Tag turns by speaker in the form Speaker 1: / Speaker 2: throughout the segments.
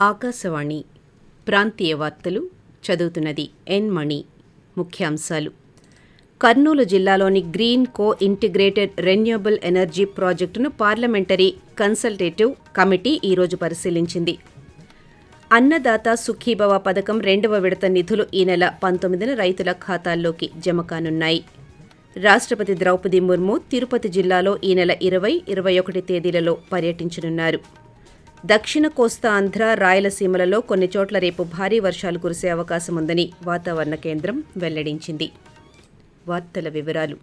Speaker 1: ఆకాశవాణి ప్రాంతీయ వార్తలు చదువుతున్నది ఎన్ మణి. ముఖ్యాంశాలు. కర్నూలు జిల్లాలోని green co integrated renewable energy ప్రాజెక్టును పార్లమెంటరీ కన్సల్టేటివ్ కమిటీ ఈరోజు పరిశీలించింది. అన్నదాత సుఖీభవ పథకం రెండవ విడత నిధులు ఈ నెల పంతొమ్మిదిన రైతుల ఖాతాల్లోకి జమ కానున్నాయి. రాష్ట్రపతి ద్రౌపది ముర్ము తిరుపతి జిల్లాలో ఈ నెల ఇరవై ఇరవై ఒకటి తేదీలలో పర్యటించనున్నారు. దక్షిణ కోస్తా ఆంధ్ర రాయలసీమలలో కొన్ని చోట్ల రేపు భారీ వర్షాలు కురిసే అవకాశం ఉందని వాతావరణ కేంద్రం వెల్లడించింది. వార్తల వివరాలు.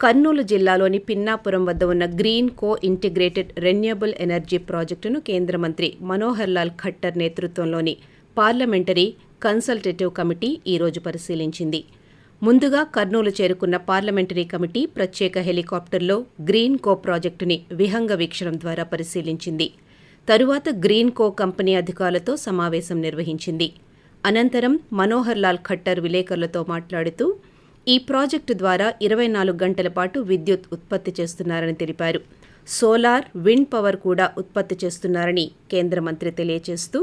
Speaker 1: కర్నూలు జిల్లాలోని పిన్నాపురం వద్ద ఉన్న green co integrated renewable energy ప్రాజెక్టును కేంద్ర మంత్రి మనోహర్ లాల్ ఖట్టర్ నేతృత్వంలోని పార్లమెంటరీ కన్సల్టేటివ్ కమిటీ ఈరోజు పరిశీలించింది. ముందుగా కర్నూలు చేరుకున్న పార్లమెంటరీ కమిటీ ప్రత్యేక హెలికాప్టర్లో గ్రీన్ కో ప్రాజెక్టుని విహంగ వీక్షణం ద్వారా పరిశీలించింది. తరువాత గ్రీన్ కో కంపెనీ అధికారులతో సమావేశం నిర్వహించింది అనంతరం మనోహర్ లాల్ ఖట్టర్ విలేకరులతో మాట్లాడుతూ ఈ ప్రాజెక్టు ద్వారా ఇరవై నాలుగు గంటల పాటు విద్యుత్ ఉత్పత్తి చేస్తున్నారని తెలిపారు సోలార్ విండ్ పవర్ కూడా ఉత్పత్తి చేస్తున్నారని కేంద్ర మంత్రి తెలియజేస్తూ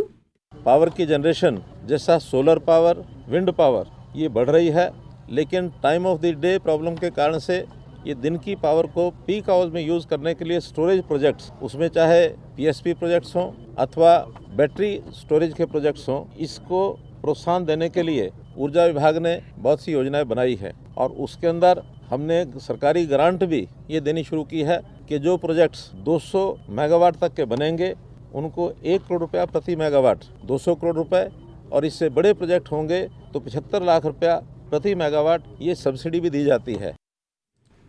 Speaker 2: पावर की जनरेशन जैसा सोलर पावर विंड पावर ये बढ़ रही है लेकिन time of the day problem के कारण से ये दिन की पावर को पीक आवर्स में यूज़ करने के लिए स्टोरेज प्रोजेक्ट्स उसमें चाहे पीएसपी प्रोजेक्ट्स हों अथवा बैटरी स्टोरेज के प्रोजेक्ट्स हों, इसको प्रोत्साहन देने के लिए ऊर्जा विभाग ने बहुत सी योजनाएँ बनाई है। और उसके अंदर हमने सरकारी ग्रांट भी ये देनी शुरू की है कि जो प्रोजेक्ट्स 200 मेगावाट तक के बनेंगे, उनको एक करोड़ रुपया प्रति मेगावाट 200 करोड़ रुपए, और इससे बड़े प्रोजेक्ट होंगे तो 75 लाख रुपया प्रति मेगावाट ये सब्सिडी भी दी जाती है।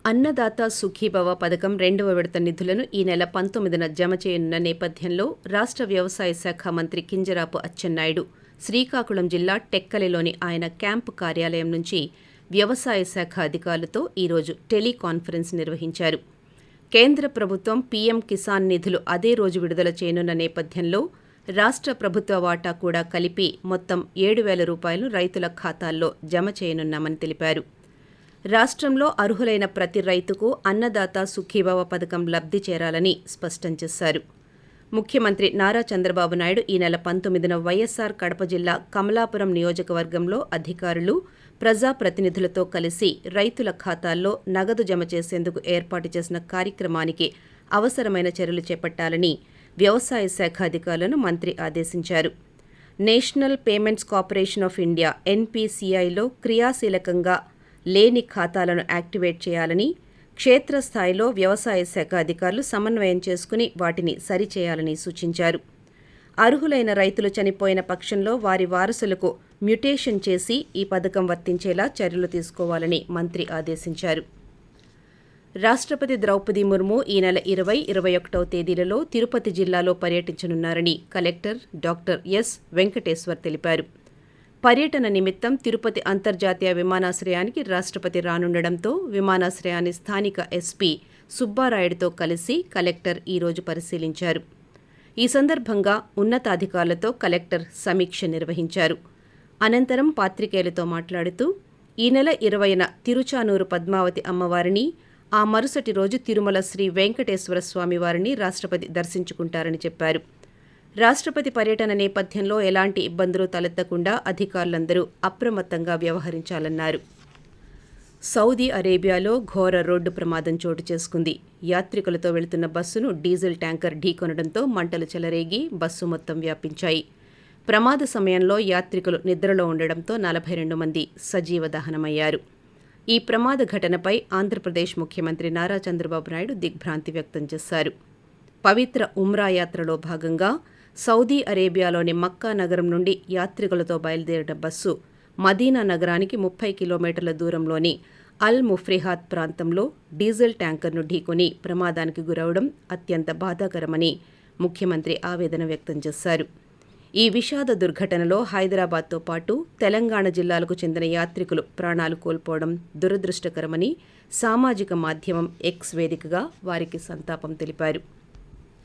Speaker 1: అన్నదాత సుఖీభవ పథకం రెండవ విడత నిధులను ఈ నెల పంతొమ్మిదిన జమ చేయనున్న నేపథ్యంలో రాష్ట్ర వ్యవసాయ శాఖ మంత్రి కింజరాపు అచ్చెన్నాయుడు శ్రీకాకుళం జిల్లా టెక్కలిలోని ఆయన క్యాంపు కార్యాలయం నుంచి వ్యవసాయ శాఖ అధికారులతో ఈరోజు టెలికాన్ఫరెన్స్ నిర్వహించారు. కేంద్ర ప్రభుత్వం పీఎం కిసాన్ నిధులు అదే రోజు విడుదల చేయనున్న నేపథ్యంలో రాష్ట్ర ప్రభుత్వ వాటా కూడా కలిపి మొత్తం ఏడు వేల రూపాయలు రైతుల ఖాతాల్లో జమ చేయనున్నామని తెలిపారు. రాష్ట్రంలో అర్హులైన ప్రతి రైతుకు అన్నదాత సుఖీభవ పథకం లబ్ధి చేరాలని స్పష్టం చేశారు. ముఖ్యమంత్రి నారా చంద్రబాబు నాయుడు ఈ నెల పంతొమ్మిదిన వైఎస్సార్ కడప జిల్లా కమలాపురం నియోజకవర్గంలో అధికారులు ప్రజాప్రతినిధులతో కలిసి రైతుల ఖాతాల్లో నగదు జమ చేసేందుకు ఏర్పాటు చేసిన కార్యక్రమానికి అవసరమైన చర్యలు చేపట్టాలని వ్యవసాయ శాఖ అధికారులను మంత్రి ఆదేశించారు. National payments corporation of India ఎన్పీసీఐలో క్రియాశీలకంగా లేని ఖాతాలను యాక్టివేట్ చేయాలని క్షేత్రస్థాయిలో వ్యవసాయ శాఖ అధికారులు సమన్వయం చేసుకుని వాటిని సరిచేయాలని సూచించారు. అర్హులైన రైతులు చనిపోయిన పక్షంలో వారి వారసులకు మ్యుటేషన్ చేసి ఈ పథకం వర్తించేలా చర్యలు తీసుకోవాలని మంత్రి ఆదేశించారు. రాష్ట్రపతి ద్రౌపది ముర్ము ఈ నెల ఇరవై ఇరవై ఒకటవ తేదీలలో తిరుపతి జిల్లాలో పర్యటించనున్నారని కలెక్టర్ డాక్టర్ ఎస్ వెంకటేశ్వర్ తెలిపారు. పర్యటన నిమిత్తం తిరుపతి అంతర్జాతీయ విమానాశ్రయానికి రాష్ట్రపతి రానుండడంతో విమానాశ్రయాన్ని స్థానిక ఎస్పీ సుబ్బారాయుడుతో కలిసి కలెక్టర్ ఈరోజు పరిశీలించారు. ఈ సందర్భంగా ఉన్నతాధికారులతో కలెక్టర్ సమీక్ష నిర్వహించారు. అనంతరం పాత్రికేయులతో మాట్లాడుతూ ఈ నెల ఇరవైన తిరుచానూరు పద్మావతి అమ్మవారిని ఆ మరుసటి రోజు తిరుమల శ్రీ వెంకటేశ్వర స్వామి వారిని రాష్ట్రపతి దర్శించుకుంటారని చెప్పారు. రాష్ట్రపతి పర్యటన నేపథ్యంలో ఎలాంటి ఇబ్బందులు తలెత్తకుండా అధికారులందరూ అప్రమత్తంగా వ్యవహరించాలన్నారు. సౌదీ అరేబియాలో ఘోర రోడ్డు ప్రమాదం చోటు చేసుకుంది. యాత్రికులతో వెళుతున్న బస్సును డీజిల్ ట్యాంకర్ ఢీకొనడంతో మంటలు చెలరేగి బస్సు మొత్తం వ్యాపించాయి. ప్రమాద సమయంలో యాత్రికులు నిద్రలో ఉండడంతో నలభై రెండు మంది సజీవ దహనమయ్యారు. ఈ ప్రమాద ఘటనపై ఆంధ్రప్రదేశ్ ముఖ్యమంత్రి నారా చంద్రబాబు నాయుడు దిగ్భ్రాంతి వ్యక్తం చేశారు. పవిత్ర ఉమ్రా యాత్రలో భాగంగా సౌదీ అరేబియాలోని మక్కా నగరం నుండి యాత్రికులతో బయలుదేరిన బస్సు. మదీనా నగరానికి ముప్పై కిలోమీటర్ల దూరంలోని అల్ ముఫ్రిహాత్ ప్రాంతంలో డీజిల్ ట్యాంకర్ను ఢీకొని ప్రమాదానికి గురవడం అత్యంత బాధాకరమని ముఖ్యమంత్రి ఆవేదన వ్యక్తం చేశారు. ఈ విషాద దుర్ఘటనలో హైదరాబాద్తో పాటు తెలంగాణ జిల్లాలకు చెందిన యాత్రికులు ప్రాణాలు కోల్పోవడం దురదృష్టకరమని సామాజిక మాధ్యమం ఎక్స్ వేదికగా వారికి సంతాపం తెలిపారు.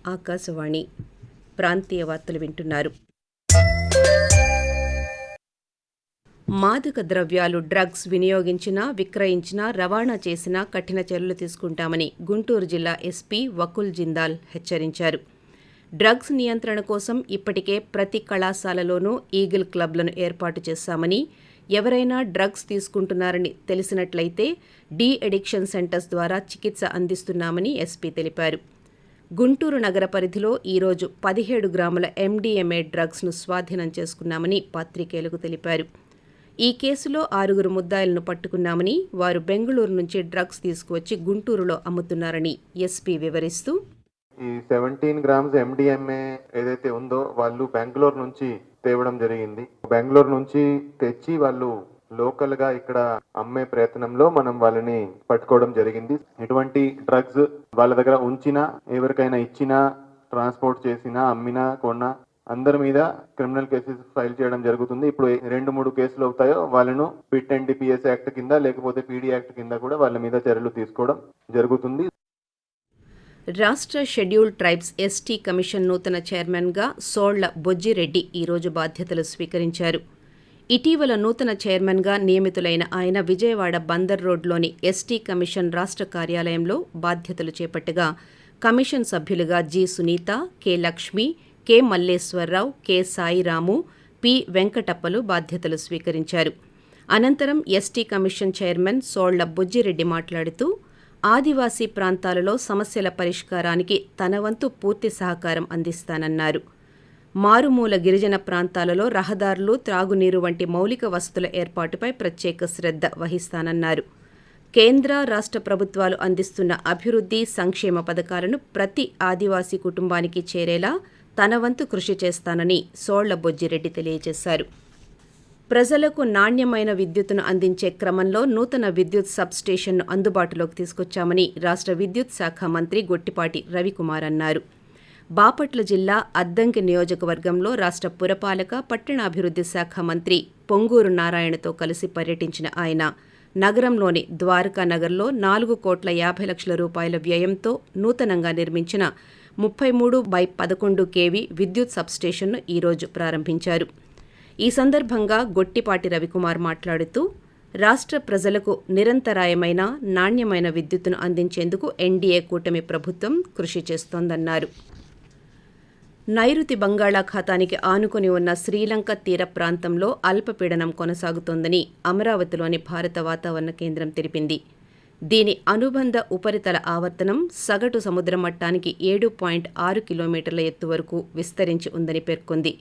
Speaker 1: ఆకాశవాణి ప్రాంతీయ వార్తలు వింటున్నారు. మాదక ద్రవ్యాలు డ్రగ్స్ వినియోగించినా విక్రయించినా రవాణా చేసినా కఠిన చర్యలు తీసుకుంటామని గుంటూరు జిల్లా ఎస్పీ వకుల్ జిందాల్ హెచ్చరించారు. డ్రగ్స్ నియంత్రణ కోసం ఇప్పటికే ప్రతి కళాశాలలోనూ ఈగిల్ క్లబ్లను ఏర్పాటు చేశామని ఎవరైనా డ్రగ్స్ తీసుకుంటున్నారని తెలిసినట్లయితే డీ అడిక్షన్ సెంటర్స్ ద్వారా చికిత్స అందిస్తున్నామని ఎస్పీ తెలిపారు. గుంటూరు నగర పరిధిలో ఈరోజు పదిహేడు గ్రాముల ఎండీఎంఏ డ్రగ్స్ను స్వాధీనం చేసుకున్నామని పాత్రికేయులకు తెలిపారు. ఈ కేసులో ఆరుగురు ముద్దాయిలను పట్టుకున్నామని వారు బెంగళూరు నుంచి డ్రగ్స్ తీసుకువచ్చి గుంటూరులో అమ్ముతున్నారని ఎస్పీ వివరిస్తూ
Speaker 3: ఈ సెవెంటీన్ గ్రామ్స్ ఎండిఎంఏ ఏదైతే ఉందో వాళ్ళు బెంగళూరు నుంచి తేవడం జరిగింది. బెంగళూరు నుంచి తెచ్చి వాళ్ళు లోకల్గా ఇక్కడ అమ్మే ప్రయత్నంలో మనం వాళ్ళని పట్టుకోవడం జరిగింది. ఎటువంటి డ్రగ్స్ వాళ్ళ దగ్గర ఉంచినా ఎవరికైనా ఇచ్చినా ట్రాన్స్పోర్ట్ చేసినా అమ్మినా కొన్నా అందరి మీద క్రిమినల్ కేసెస్ ఫైల్ చేయడం జరుగుతుంది. ఇప్పుడు రెండు మూడు కేసులు అవుతాయో వాళ్ళను పిట్ అండ్ డిపిఎస్ యాక్ట్ కింద లేకపోతే పీడీ యాక్ట్ కింద కూడా వాళ్ళ మీద చర్యలు తీసుకోవడం జరుగుతుంది.
Speaker 1: రాష్ట్ర షెడ్యూల్ ట్రైబ్స్ ఎస్టీ కమిషన్ నూతన చైర్మన్గా సోళ్ళ బొజ్జిరెడ్డి ఈరోజు బాధ్యతలు స్వీకరించారు. ఇటీవల నూతన చైర్మన్గా నియమితులైన ఆయన విజయవాడ బందర్ రోడ్లోని ఎస్టీ కమిషన్ రాష్ట్ర కార్యాలయంలో బాధ్యతలు చేపట్టగా కమిషన్ సభ్యులుగా G Sunitha K Lakshmi K Malleswararao K Sairamu P Venkatappalu బాధ్యతలు స్వీకరించారు. అనంతరం ST commission chairman Solla Bujjireddy మాట్లాడుతూ ఆదివాసీ ప్రాంతాలలో సమస్యల పరిష్కారానికి తన వంతు పూర్తి సహకారం అందిస్తానన్నారు. మారుమూల గిరిజన ప్రాంతాలలో రహదారులు త్రాగునీరు వంటి మౌలిక వసతుల ఏర్పాటుపై ప్రత్యేక శ్రద్ధ వహిస్తానన్నారు. కేంద్ర రాష్ట్ర ప్రభుత్వాలు అందిస్తున్న అభివృద్ధి సంక్షేమ పథకాలను ప్రతి ఆదివాసీ కుటుంబానికి చేరేలా తన వంతు కృషి చేస్తానని సోళ్ళ బొజ్జిరెడ్డి తెలియజేశారు. ప్రజలకు నాణ్యమైన విద్యుత్తును అందించే క్రమంలో నూతన విద్యుత్ సబ్స్టేషన్ను అందుబాటులోకి తీసుకొచ్చామని రాష్ట్ర విద్యుత్ శాఖ మంత్రి గొట్టిపాటి రవికుమార్ అన్నారు. బాపట్ల జిల్లా అద్దంకి నియోజకవర్గంలో రాష్ట్ర పురపాలక పట్టణాభివృద్ధి శాఖ మంత్రి పొంగూరు నారాయణతో కలిసి పర్యటించిన ఆయన నగరంలోని ద్వారకా నగర్లో నాలుగు కోట్ల యాభై లక్షల రూపాయల వ్యయంతో నూతనంగా నిర్మించిన ముప్పై మూడు బై పదకొండు కేవీ విద్యుత్ సబ్స్టేషన్ను ఈరోజు ప్రారంభించారు. ఈ సందర్భంగా గొట్టిపాటి రవికుమార్ మాట్లాడుతూ రాష్ట్ర ప్రజలకు నిరంతరాయమైన నాణ్యమైన విద్యుత్తును అందించేందుకు ఎన్డీఏ కూటమి ప్రభుత్వం కృషి చేస్తోందన్నారు. నైరుతి బంగాళాఖాతానికి ఆనుకుని ఉన్న శ్రీలంక తీర ప్రాంతంలో అల్పపీడనం కొనసాగుతోందని అమరావతిలోని భారత వాతావరణ కేంద్రం తెలిపింది. దీని అనుబంధ ఉపరితల ఆవర్తనం సగటు సముద్ర మట్టానికి ఏడు పాయింట్ ఆరు కిలోమీటర్ల ఎత్తు వరకు విస్తరించి ఉందని పేర్కొంది.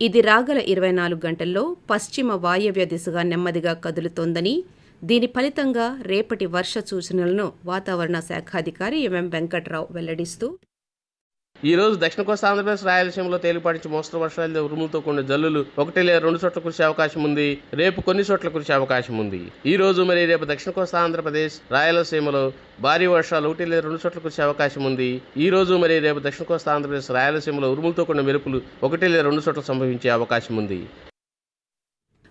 Speaker 1: ఇది రాగల ఇరవై నాలుగు గంటల్లో పశ్చిమ వాయవ్య దిశగా నెమ్మదిగా కదులుతోందని దీని ఫలితంగా రేపటి వర్ష సూచనలను వాతావరణ శాఖాధికారి ఎంఎం వెంకట్రావు వెల్లడిస్తూ
Speaker 4: ఈరోజు దక్షిణ కోస్తా ఆంధ్రప్రదేశ్ రాయలసీమలో తేలిపాటి నుంచి మోస్తరు వర్షాలు ఉరుములతో కూడిన జల్లులు ఒకటి లేదా రెండు చోట్ల కురిసే అవకాశం ఉంది. రేపు కొన్ని చోట్ల కురిసే అవకాశం ఉంది. ఈ రోజు మరి రేపు దక్షిణ కోస్తా ఆంధ్రప్రదేశ్ రాయలసీమలో భారీ వర్షాలు ఒకటి లేదా రెండు చోట్ల కురిసే అవకాశం ఉంది. ఈ రోజు మరి రేపు దక్షిణ కోస్తా ఆంధ్రప్రదేశ్ రాయలసీమలో ఉరుములతో కూడిన మెరుపులు ఒకటి లేదా రెండు చోట్ల సంభవించే అవకాశం ఉంది.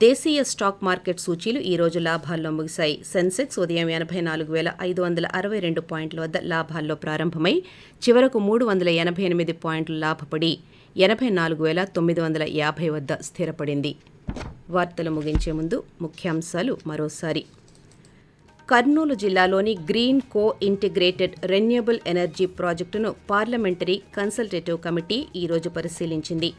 Speaker 1: దేశీయ స్టాక్ మార్కెట్ సూచీలు ఈ రోజు లాభాల్లో ముగిశాయి. సెన్సెక్స్ ఉదయం ఎనభై నాలుగు వేల ఐదు వందల అరవై రెండు పాయింట్ల వద్ద లాభాల్లో ప్రారంభమై చివరకు మూడు వందల ఎనభై ఎనిమిది పాయింట్లు లాభపడి ఎనభై నాలుగు వేల తొమ్మిది వందల యాభై వద్ద స్థిరపడింది. వార్తలు ముగించే ముందు ముఖ్యాంశాలు మరోసారి. కర్నూలు జిల్లాలోని green co integrated renewable energy ప్రాజెక్టును పార్లమెంటరీ కన్సల్టేటివ్ కమిటీ ఈరోజు పరిశీలించింది.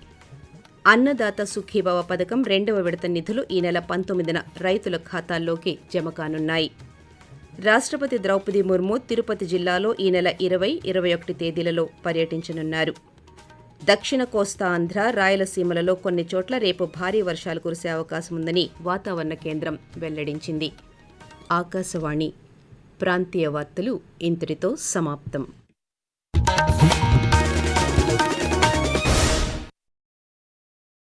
Speaker 1: అన్నదాత సుఖీభవ పథకం రెండవ విడత నిధులు ఈ నెల పంతొమ్మిదిన రైతుల ఖాతాల్లోకి జమ కానున్నాయి. రాష్ట్రపతి ద్రౌపది ముర్ము తిరుపతి జిల్లాలో ఈ నెల ఇరవై ఇరవై ఒకటి తేదీలలో పర్యటించనున్నారు. దక్షిణ కోస్తా ఆంధ్ర రాయలసీమలలో కొన్ని చోట్ల రేపు భారీ వర్షాలు కురిసే అవకాశం ఉందని వాతావరణ కేంద్రం వెల్లడించింది. ఆకాశవాణి ప్రాంతీయ వార్తలు ఇంతటితో సమాప్తం.